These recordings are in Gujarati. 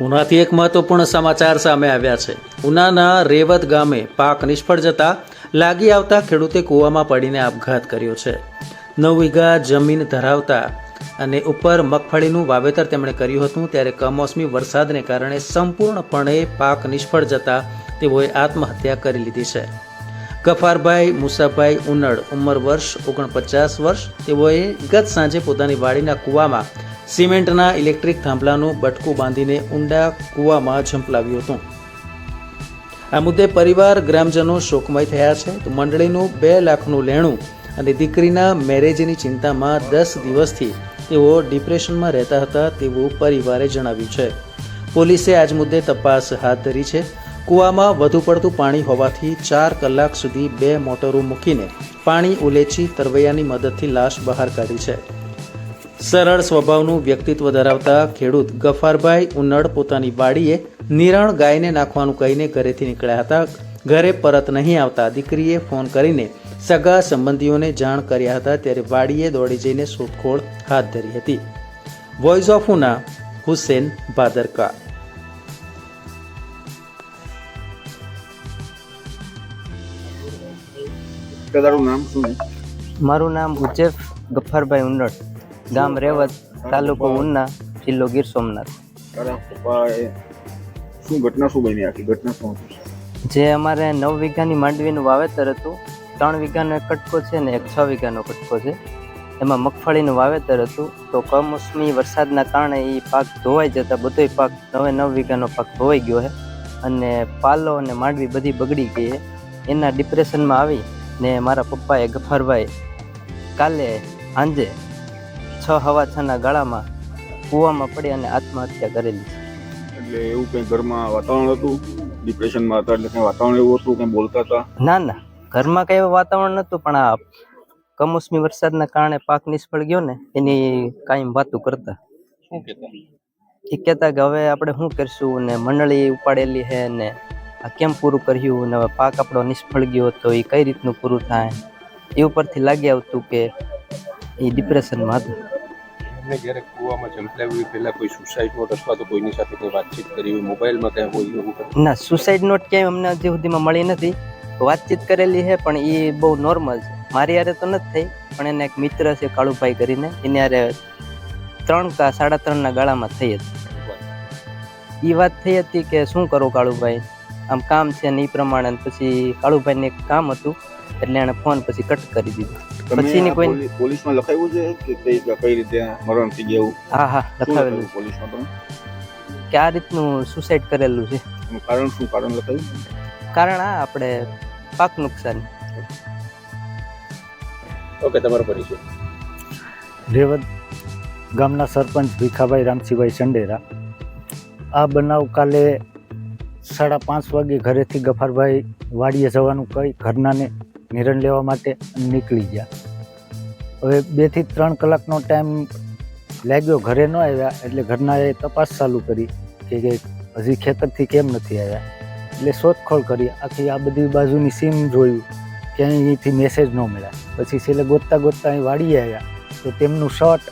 ઉનાથી એક મહત્વપૂર્ણ સમાચાર સામે આવ્યા છે. ઉનાના રેવત ગામે પાક નિષ્ફળ જતા લાગી આવતા ખેડૂતે કૂવામાં પડીને આપઘાત કર્યો છે. નવ વીઘા જમીન ધરાવતા અને ઉપર મગફળીનું વાવેતર તેમણે કર્યું હતું ત્યારે કમોસમી વરસાદને કારણે સંપૂર્ણપણે પાક નિષ્ફળ જતા તેઓએ આત્મહત્યા કરી લીધી છે. ગફારભાઈ મુસાભાઈ ઉનડ ઉંમર વર્ષ ઓગણપચાસ વર્ષ તેઓએ ગત સાંજે પોતાની વાડીના કૂવામાં સિમેન્ટના ઇલેક્ટ્રિક થાંભલાનું બટકું બાંધીને ઊંડા કૂવામાં ઝંપલાવ્યું હતું. આ મુદ્દે પરિવાર, ગ્રામજનો શોકમય થયા છે. તો મંડળીનું બે લાખનું લેણું અને દીકરીના મેરેજની ચિંતામાં દસ દિવસથી તેઓ ડિપ્રેશનમાં રહેતા હતા તેવું પરિવારે જણાવ્યું છે. પોલીસે આજ મુદ્દે તપાસ હાથ ધરી છે. કૂવામાં વધુ પડતું પાણી હોવાથી ચાર કલાક સુધી બે મોટરો મૂકીને પાણી ઉલેચી તરવૈયાની મદદથી લાશ બહાર કાઢી છે. સરળ સ્વભાવનું વ્યક્તિત્વ ધરાવતા ખેડૂત ગફારભાઈ ઉનડ પોતાની વાડીએ નિરણ ગાયને નાખવાનું કહીને ઘરેથી નીકળ્યા હતા. ઘરે પરત નહીં આવતા દીકરીએ ફોન કરીને સગા સંબંધીઓને જાણ કર્યા હતા ત્યારે વાડીએ દોડી જઈને શોધખોળ હાથ ધરી હતી. Voice of Una Husen Bhadarka. નામ શું મારું નામ ઉજેફ ગફારભાઈ ઉંડળ ગામ રેવત તાલુકો ઉના જિલ્લો ગીર સોમનાથ. શું ઘટના શું બની આખી? ઘટના શું જે અમારે નવ વીઘાની માંડવીનું વાવેતર હતું. ત્રણ વીઘાનો એક કટકો છે ને એક છ વીઘાનો કટકો છે. એમાં મગફળીનું વાવેતર હતું. તો કમોસમી વરસાદના કારણે એ પાક ધોવાઈ જતા બધોય પાક નવે નવ વીઘાનો પાક ધોવાઈ ગયો છે. અને પાલો અને માંડવી બધી બગડી ગઈ છે. એના ડિપ્રેશનમાં આવી ને મારા પપ્પાએ ગફારભાઈ કાલે સાંજે છ હવા છના ગાળામાં કૂવામાં પડી અને આત્મહત્યા કરેલી. છે એટલે એવું કંઈ ઘરમાં વાતાવરણ હતું? ડિપ્રેશનમાં હતા એટલે કંઈ વાતાવરણ એવું હતું કંઈ બોલતા હતા? ના ના. ઘરમાં કઈ વાતાવરણ નહોતું પણ આ કમોસમી વરસાદના કારણે પાક નિષ્ફળ ગયો ને એની કાયમ વાતું કરતા. શું કહેતા? એ કહેતા કે હવે આપણે શું કરશું ને મંડળી ઉપાડેલી છે ને આ કેમ પૂરું કર્યું ને હવે પાક આપણો નિષ્ફળ ગયો તો એ કઈ રીતનું પૂરું થાય? એ ઉપરથી લાગી આવતું કે એ ડિપ્રેશનમાં હતું. એમને જ્યારે કૂવામાં ઝંપલાવ્યું પહેલા કોઈ સુસાઇડ નોટ અથવા તો કોઈની સાથે કોઈ વાતચીત કરી હોય, મોબાઈલમાં કંઈ હોય એવું ના સુસાઇડ નોટ ક્યાંય અમને હજી સુધીમાં મળી નથી. વાતચીત કરેલી છે, પણ એ બહુ નોર્મલ છે. મારી હારે તો નથી થઈ, પણ એને એક મિત્ર છે, કાળુભાઈ કરીને, એની હારે ત્રણ કા સાડા ત્રણના ગાળામાં થઈ હતી. એ વાત થઈ હતી કે શું કરો કાળુભાઈ? આમ કામ છે ને એ પ્રમાણે પછી કાળુભાઈને એક કામ હતું એટલે એણે ફોન પછી કટ કરી દીધો. પછી ની કોઈ- પોલી- પોલીસમાં લખાયું છે કે કઈ કઈ રીતે મરણ થઈ ગયું? હા હા લખાવેલું પોલીસમાં તમે? કે આ રીતનું સુસાઇડ કરેલું છે. કારણ શું? કારણ લખાયું કારણ આ આપણે પાક નુકસાન. ઓકે તમારો પરિચય. રેવત ગામના સરપંચ ભીખાભાઈ રામસિંહભાઈ ચંડેરા આ બનાવ કાલે સાડા પાંચ વાગે ઘરેથી ગફારભાઈ વાડીએ જવાનું કહી ઘરનાને નિરણ લેવા માટે નીકળી ગયા. હવે બેથી ત્રણ કલાકનો ટાઈમ લાગ્યો ઘરે ન આવ્યા, એટલે ઘરનાએ તપાસ ચાલુ કરી કે કે હજી ખેતરથી કેમ નથી આવ્યા. એટલે શોધખોળ કરી, આખી આ બધી બાજુની સીમ જોયું, ક્યાંય અહીંથી મેસેજ ન મળ્યા. પછી છેલ્લે ગોતતા ગોતતા અહીં વાળી આવ્યા, તો તેમનું શર્ટ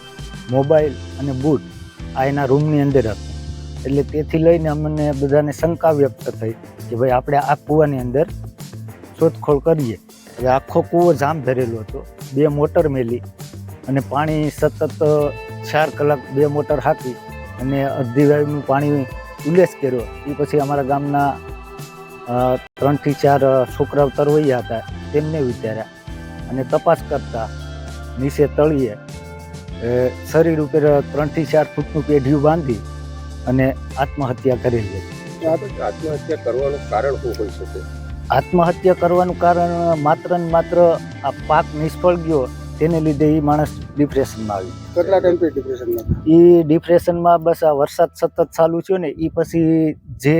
મોબાઈલ અને બૂટ આ એના રૂમની અંદર હતું. એટલે તેથી લઈને અમને બધાને શંકા વ્યક્ત થઈ કે ભાઈ આપણે આ કૂવાની અંદર શોધખોળ કરીએ. હવે આખો કૂવો જામ ધરેલો હતો. બે મોટર મેલી અને પાણી સતત ચાર કલાક બે મોટર હાકી અને અડધી વાયુનું પાણી ઉલ્લેસ કર્યો. એ પછી અમારા ગામના ત્રણથી ચાર છોકરાઓ તરવૈયા હતા. તેમને વિચાર્યા અને તપાસ કરતા નીચે તળીએ શરીર ઉપર ત્રણથી ચાર ફૂટનું પેઢિયું બાંધી અને આત્મહત્યા કરેલી હતી. આત્મહત્યા કરવાનું કારણ શું હોઈ શકે? આત્મહત્યા કરવાનું કારણ માત્ર ને માત્ર આ પાક નિષ્ફળ ગયો તેને લીધે એ માણસ ડિપ્રેશનમાં આવી કેટલા ટાઈમથી ડિપ્રેશનમાં એ ડિપ્રેશનમાં બસ આ વરસાદ સતત ચાલુ થયો ને એ પછી જે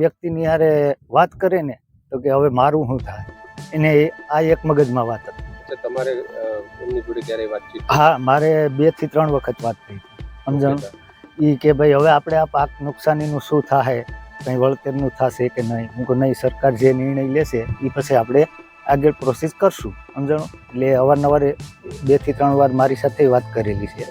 વ્યક્તિની હારે વાત કરે ને તો કે હવે મારું શું થાય? એને આ એક મગજમાં વાત હતી. તમારે એમની જોડે ક્યારે વાતચીત હા મારે બેથી ત્રણ વખત વાત થઈ સમજણ? એ કે ભાઈ હવે આપણે આ પાક નુકસાનીનું શું થાય? કંઈ વળતરનું થશે કે નહીં? હું કહું નહીં સરકાર જે નિર્ણય લેશે એ પછી આપણે આગળ પ્રોસેસ કરશું. સમજાણો? એટલે અવારનવાર બેથી ત્રણ વાર મારી સાથે વાત કરેલી છે.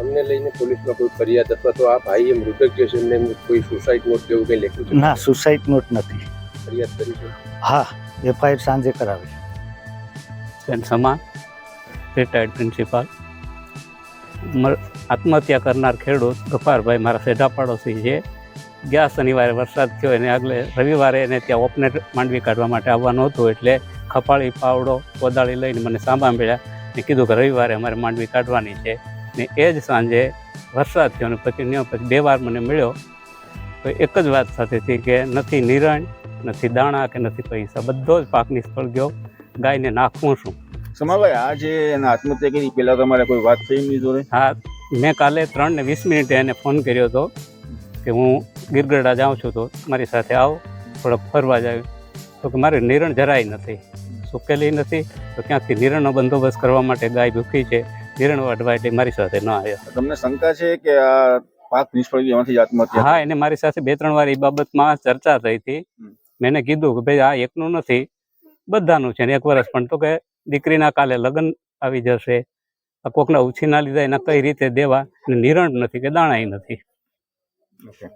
અમને લઈને પોલીસમાં કોઈ ફરિયાદ અથવા તો આ ભાઈએ મૃતક જે છે એમને કોઈ સુસાઇડ નોટ જેવું કંઈ લખ્યું છે? ના સુસાઇડ નોટ નથી. ફરિયાદ કરી છે? હા એફઆઈઆર સાંજે કરાવી. સમાન રિટાયર્ડ પ્રિન્સિપાલ આત્મહત્યા કરનાર ખેડૂત ગફારભાઈ મારા સેઢા પાડોશી છે. ગયા શનિવારે વરસાદ થયો એને આગલે રવિવારે એને ત્યાં ઓપનેટ માંડવી કાઢવા માટે આવવાનું હતું એટલે ખપાળી પાવડો કોદાળી લઈને મને સાંભા મળ્યા ને કીધું કે રવિવારે અમારે માંડવી કાઢવાની છે. ને એ જ સાંજે વરસાદ થયો ને પછી ન્યો પછી બે વાર મને મળ્યો. તો એક જ વાત સાથે હતી કે નથી નિરણ નથી દાણા કે નથી પૈસા બધો જ પાક નિષ્ફળ ગયો. ગાયને નાખવું શું સમાભાઈ આ જે એના આત્મહત્યા કરી પેલા તમારે કોઈ વાત થઈ એમની જોડે. હા મેં કાલે ત્રણ ને વીસ મિનિટે એને ફોન કર્યો હતો કે હું ગીરગઢડા જાઉં છું તો મારી સાથે આવો. થોડોક ફરવા જાય તો કે મારે નિરણ જરાય નથી. સુકેલી નથી. તો ક્યાંથી નિરણનો બંદોબસ્ત કરવા માટે ગાય ભૂખી છે? નિરણ વાઢવા એટલે મારી સાથે ન આવ્યા. તમને શંકા છે કે આ પાક નિષ્ફળ ગયો એમાંથી આત્મહત્યા હા એને મારી સાથે બે ત્રણ વાર એ બાબતમાં ચર્ચા થઈ હતી. મેં એને કીધું કે ભાઈ આ એકનું નથી બધાનું છે. ને એક વર્ષ પણ તો કે દીકરીના કાલે લગ્ન આવી જશે. આ કોકના ઉછીના લીધા એના કઈ રીતે દેવા? નિરણ નથી કે દાણા નથી. ઓકે